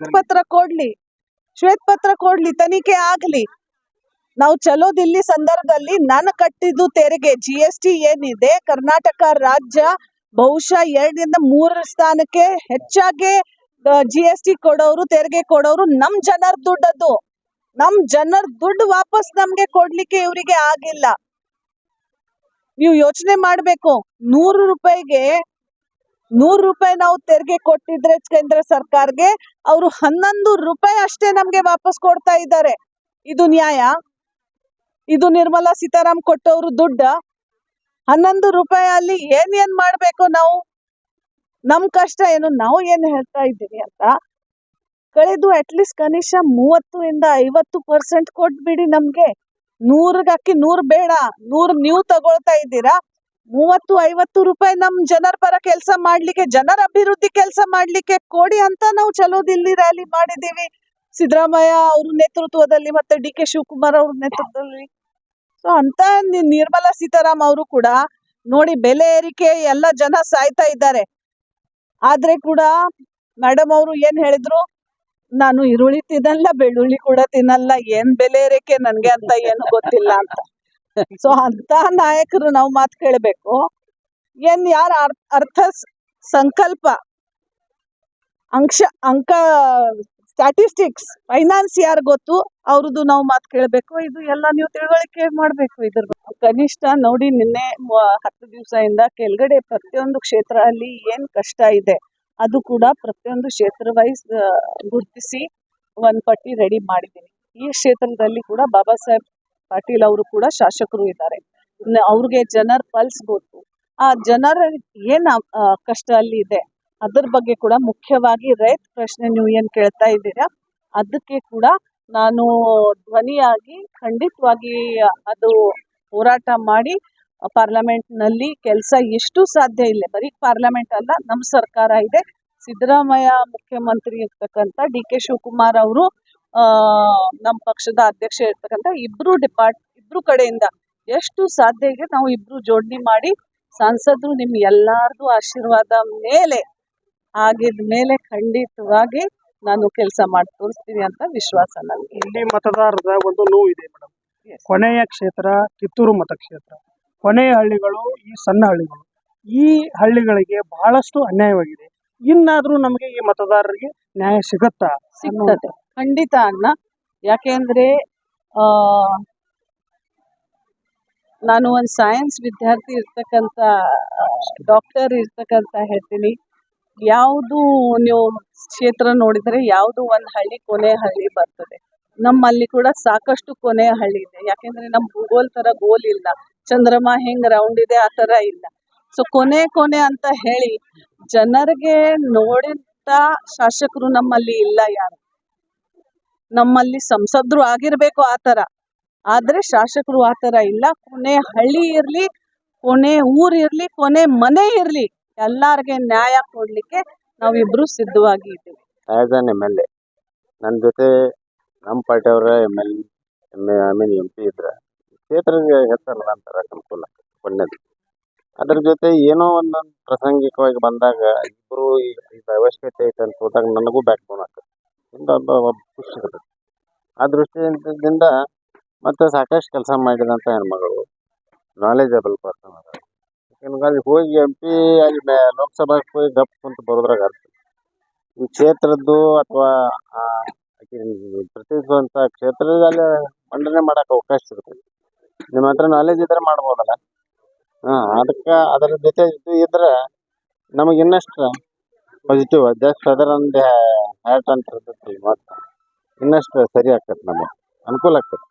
ಶ್ವೇತಪತ್ರ ಕೊಡ್ಲಿ. ಶ್ವೇತ ಪತ್ರ ಕೊಡ್ಲಿ, ತನಿಖೆ ಆಗ್ಲಿ. ನಾವು ಚಲೋ ದಿಲ್ಲಿ ಸಂದರ್ಭದಲ್ಲಿ ನನ್ ಕಟ್ಟಿದ್ದು ತೆರಿಗೆ ಜಿ ಎಸ್ ಟಿ ಏನಿದೆ, ಕರ್ನಾಟಕ ರಾಜ್ಯ ಬಹುಶಃ ಎರಡರಿಂದ ಮೂರ ಸ್ಥಾನಕ್ಕೆ ಹೆಚ್ಚಾಗಿ ಜಿ ಎಸ್ ಟಿ ಕೊಡೋರು, ತೆರಿಗೆ ಕೊಡೋರು ನಮ್ ಜನರ ದುಡ್ಡದು ನಮ್ ಜನರ ದುಡ್ಡು ವಾಪಸ್ ನಮ್ಗೆ ಕೊಡ್ಲಿಕ್ಕೆ ಇವರಿಗೆ ಆಗಿಲ್ಲ. ನೀವು ಯೋಚನೆ ಮಾಡ್ಬೇಕು, ನೂರು ರೂಪಾಯಿಗೆ ನೂರು ರೂಪಾಯಿ ನಾವು ತೆರಿಗೆ ಕೊಟ್ಟಿದ್ರೆ ಕೇಂದ್ರ ಸರ್ಕಾರಗೆ, ಅವರು ಹನ್ನೊಂದು ರೂಪಾಯಿ ಅಷ್ಟೇ ನಮ್ಗೆ ವಾಪಸ್ ಕೊಡ್ತಾ ಇದ್ದಾರೆ. ಇದು ನ್ಯಾಯ? ಇದು ನಿರ್ಮಲಾ ಸೀತಾರಾಮ್ ಕೊಟ್ಟವರು ದುಡ್ಡ? ಹನ್ನೊಂದು ರೂಪಾಯಿ ಅಲ್ಲಿ ಏನ್ ಏನ್ ಮಾಡ್ಬೇಕು ನಾವು? ನಮ್ ಕಷ್ಟ ಏನು? ನಾವು ಏನ್ ಹೇಳ್ತಾ ಇದ್ದೀವಿ ಅಂತ? ಕಳೆದು ಅಟ್ಲೀಸ್ಟ್ ಕನಿಷ್ಠ ಮೂವತ್ತು ಇಂದ ಐವತ್ತು ಪರ್ಸೆಂಟ್ ಕೊಟ್ಬಿಡಿ ನಮ್ಗೆ. ನೂರ್ಗ್ ಅಕ್ಕಿ ನೂರ್ ಬೇಡ. ನೂರ್ ನೀವು ತಗೊಳ್ತಾ ಇದ್ದೀರಾ? ಮೂವತ್ತು ಐವತ್ತು ರೂಪಾಯಿ ನಮ್ ಜನರ ಪರ ಕೆಲಸ ಮಾಡ್ಲಿಕ್ಕೆ, ಜನರ ಅಭಿವೃದ್ಧಿ ಕೆಲಸ ಮಾಡ್ಲಿಕ್ಕೆ ಕೊಡಿ ಅಂತ ನಾವು ಚಲೋ ದಿಲ್ಲಿ ರ್ಯಾಲಿ ಮಾಡಿದೀವಿ ಸಿದ್ದರಾಮಯ್ಯ ಅವ್ರ ನೇತೃತ್ವದಲ್ಲಿ ಮತ್ತೆ ಡಿ ಕೆ ಶಿವಕುಮಾರ್ ಅವ್ರ ನೇತೃತ್ವದಲ್ಲಿ. ಸೊ ಅಂತ ನಿರ್ಮಲಾ ಸೀತಾರಾಮ್ ಅವರು ಕೂಡ ನೋಡಿ ಬೆಲೆ ಏರಿಕೆ ಎಲ್ಲ ಜನ ಸಾಯ್ತಾ ಇದ್ದಾರೆ. ಆದ್ರೆ ಕೂಡ ಮೇಡಮ್ ಅವರು ಏನ್ ಹೇಳಿದ್ರು? ನಾನು ಈರುಳ್ಳಿ ತಿನ್ನಲ್ಲ, ಬೆಳ್ಳುಳ್ಳಿ ಕೂಡ ತಿನ್ನಲ್ಲ, ಏನ್ ಬೆಲೆ ಏರಿಕೆ ನನ್ಗೆ ಅಂತ ಏನು ಗೊತ್ತಿಲ್ಲ ಅಂತ. ಸೊ ಅಂತ ನಾಯಕರು ನಾವು ಮಾತು ಕೇಳಬೇಕು. ಏನ್ ಯಾರ ಅರ್ಥ ಸಂಕಲ್ಪ ಅಂಶ ಅಂಕ ಸ್ಟ್ಯಾಟಿಸ್ಟಿಕ್ಸ್ ಫೈನಾನ್ಸ್ ಯಾರು ಗೊತ್ತು ಅವ್ರದ್ದು ನಾವು ಮಾತು ಕೇಳಬೇಕು. ಇದು ಎಲ್ಲ ನೀವು ತಿಳುವಳಿಕೆ ಮಾಡ್ಬೇಕು ಇದ್ರ ಕನಿಷ್ಠ ನೋಡಿ ನಿನ್ನೆ ಹತ್ತು ಹತ್ತು ದಿವಸದಿಂದ ಕೆಳಗಡೆ ಪ್ರತಿಯೊಂದು ಕ್ಷೇತ್ರ ಅಲ್ಲಿ ಏನ್ ಕಷ್ಟ ಇದೆ, ಅದು ಕೂಡ ಪ್ರತಿಯೊಂದು ಕ್ಷೇತ್ರ ವೈಸ್ ಗುರುತಿಸಿ ಒಂದ್ ಪಟ್ಟಿ ರೆಡಿ ಮಾಡಿದ್ದೀನಿ. ಈ ಕ್ಷೇತ್ರದಲ್ಲಿ ಕೂಡ ಬಾಬಾ ಸಾಹೇಬ್ ಪಾಟೀಲ್ ಅವರು ಕೂಡ ಶಾಸಕರು ಇದ್ದಾರೆ. ಅವ್ರಿಗೆ ಜನರ ಪಲ್ಸ್ ಗೊತ್ತು. ಆ ಜನರ ಏನು ಕಷ್ಟ ಅಲ್ಲಿ ಇದೆ, ಅದ್ರ ಬಗ್ಗೆ ಕೂಡ ಮುಖ್ಯವಾಗಿ ರೈತ ಪ್ರಶ್ನೆ ನೀವು ಏನು ಕೇಳ್ತಾ ಇದ್ದೀರಾ, ಅದಕ್ಕೆ ಕೂಡ ನಾನು ಧ್ವನಿಯಾಗಿ ಖಂಡಿತವಾಗಿ ಅದು ಹೋರಾಟ ಮಾಡಿ, ಪಾರ್ಲಮೆಂಟ್ನಲ್ಲಿ ಕೆಲಸ ಎಷ್ಟು ಸಾಧ್ಯ ಇಲ್ಲ. ಬರೀ ಪಾರ್ಲಮೆಂಟ್ ಅಲ್ಲ ನಮ್ಮ ಸರ್ಕಾರ ಇದೆ. ಸಿದ್ದರಾಮಯ್ಯ ಮುಖ್ಯಮಂತ್ರಿ ಇರ್ತಕ್ಕಂಥ ಡಿ ಕೆ ಶಿವಕುಮಾರ್ ಅವರು ನಮ್ಮ ಪಕ್ಷದ ಅಧ್ಯಕ್ಷ ಇರ್ತಕ್ಕಂಥ ಇಬ್ರು ಡಿಪಾರ್ಟ್ ಇಬ್ರು ಕಡೆಯಿಂದ ಎಷ್ಟು ಸಾಧ್ಯ ಇದೆ ನಾವು ಇಬ್ರು ಜೋಡಣೆ ಮಾಡಿ ಸಂಸದರು ನಿಮ್ ಎಲ್ಲಾರ್ದು ಆಶೀರ್ವಾದ ಮೇಲೆ ಆಗಿದ ಮೇಲೆ ಖಂಡಿತವಾಗಿ ನಾನು ಕೆಲಸ ಮಾಡಿ ತೋರಿಸ್ತೀನಿ ಅಂತ ವಿಶ್ವಾಸ ನನಗೆ ಇಲ್ಲಿ ಮತದಾರರ ಒಂದು ನೋವು ಇದೆ ಮೇಡಮ್ ಕೊನೆಯ ಕ್ಷೇತ್ರ ಕಿತ್ತೂರು ಮತಕ್ಷೇತ್ರ. ಕೊನೆಯ ಹಳ್ಳಿಗಳು ಈ ಸಣ್ಣ ಹಳ್ಳಿಗಳು. ಈ ಹಳ್ಳಿಗಳಿಗೆ ಬಹಳಷ್ಟು ಅನ್ಯಾಯವಾಗಿದೆ. ಇನ್ನಾದರೂ ನಮಗೆ ಈ ಮತದಾರರಿಗೆ ನ್ಯಾಯ ಸಿಗುತ್ತಾ ಸಿಗ್ತದೆ. ಖಂಡಿತ ಅಣ್ಣ. ಯಾಕೆಂದ್ರೆ ನಾನು ಒಂದು ಸೈನ್ಸ್ ವಿದ್ಯಾರ್ಥಿ ಇರ್ತಕ್ಕಂಥ ಡಾಕ್ಟರ್ ಇರ್ತಕ್ಕಂಥ ಹೇಳ್ತೀನಿ. ಯಾವುದು ನೀವು ಕ್ಷೇತ್ರ ನೋಡಿದರೆ ಯಾವುದು ಒಂದು ಹಳ್ಳಿ ಕೊನೆ ಹಳ್ಳಿ ಬರ್ತದೆ. ನಮ್ಮಲ್ಲಿ ಕೂಡ ಸಾಕಷ್ಟು ಕೊನೆ ಹಳ್ಳಿ ಇದೆ. ಯಾಕೆಂದ್ರೆ ನಮ್ಮ ಭೂಗೋಲ್ ತರ ಗೋಲ್ ಇಲ್ಲ. ಚಂದ್ರಮ ಹೆಂಗೆ ರೌಂಡ್ ಇದೆ, ಆ ತರ ಇಲ್ಲ. ಸೊ ಕೊನೆ ಕೊನೆ ಅಂತ ಹೇಳಿ, ಜನರಿಗೆ ನೋಡಿದ ಶಾಸಕರು ನಮ್ಮಲ್ಲಿ ಇಲ್ಲ ಯಾರು. ನಮ್ಮಲ್ಲಿ ಸಂಸದರು ಆಗಿರ್ಬೇಕು ಆ ತರ ಆದ್ರೆ ಶಾಸಕರು ಆ ತರ ಇಲ್ಲ. ಕೊನೆ ಹಳ್ಳಿ ಇರ್ಲಿ, ಕೊನೆ ಊರ್ ಇರ್ಲಿ, ಕೊನೆ ಮನೆ ಇರ್ಲಿ, ಎಲ್ಲಾರ್ಗೆ ನ್ಯಾಯ ಕೊಡ್ಲಿಕ್ಕೆ ನಾವಿಬ್ರು ಸಿದ್ಧವಾಗಿ ಇದ್ದೀವಿ. As an M L A ನನ್ನ ಜೊತೆ ನಮ್ಮ ಪಾರ್ಟಿಯವರ M L I mean M P ಇದ್ರೆ ಕ್ಷೇತ್ರ ಹೆಸರಲ್ಲ ಅಂತಾರ ಅನುಕೂಲ, ಕೊನೆದು. ಅದ್ರ ಜೊತೆ ಏನೋ ಒಂದೊಂದು ಪ್ರಾಸಂಗಿಕವಾಗಿ ಬಂದಾಗ ಇಬ್ಬರು ಈಗ ಅವಶ್ಯಕತೆ ಐತೆ ಅಂತ ಹೋದಾಗ ನನಗೂ ಬ್ಯಾಕ್ ಬೋನ್ ಆಗ್ತದೆ. ಒಬ್ಬ ಖುಷಿ ಇರ್ತದೆ ಆ ದೃಷ್ಟಿಯಿಂದ ಮತ್ತೆ ಸಾಕಷ್ಟು ಕೆಲಸ ಮಾಡಿದಂಥ ಹೆಣ್ಮಗಳು. ನಾಲೆಜಬಲ್ ಪರ್ಸನ್ ಅದ. ಅಲ್ಲಿ ಹೋಗಿ ಎಂ ಪಿ ಅಲ್ಲಿ ಲೋಕಸಭಾಕ್ಕೆ ಹೋಗಿ ಗಪ್ ಕುಂತು ಬರೋದ್ರಾಗ ಅರ್ಥ. ಈ ಕ್ಷೇತ್ರದ್ದು ಅಥವಾ ಪ್ರತಿನಿಧಿಸುವಂತ ಕ್ಷೇತ್ರದಲ್ಲಿ ಮಂಡನೆ ಮಾಡೋಕೆ ಅವಕಾಶ ಸಿಗುತ್ತೆ ನಿಮ್ಮ ಹತ್ರ ನಾಲೆಜ್ ಇದ್ರೆ ಮಾಡ್ಬೋದಲ್ಲ. ಹಾ, ಅದಕ್ಕೆ ಅದರ ಜೊತೆ ಇದು ಇದ್ರೆ ನಮಗೆ ಇನ್ನಷ್ಟು ಪಾಸಿಟಿವ್ ಜಸ್ಟ್ ಅದರ ಒಂದು ಹ್ಯಾಟ್ ಅಂತ ಇರ್ತೈತಿ ಮತ್ತು ಇನ್ನಷ್ಟು ಸರಿ ಆಗ್ತದೆ ನಮಗೆ. ಅನುಕೂಲ ಆಗ್ತದೆ.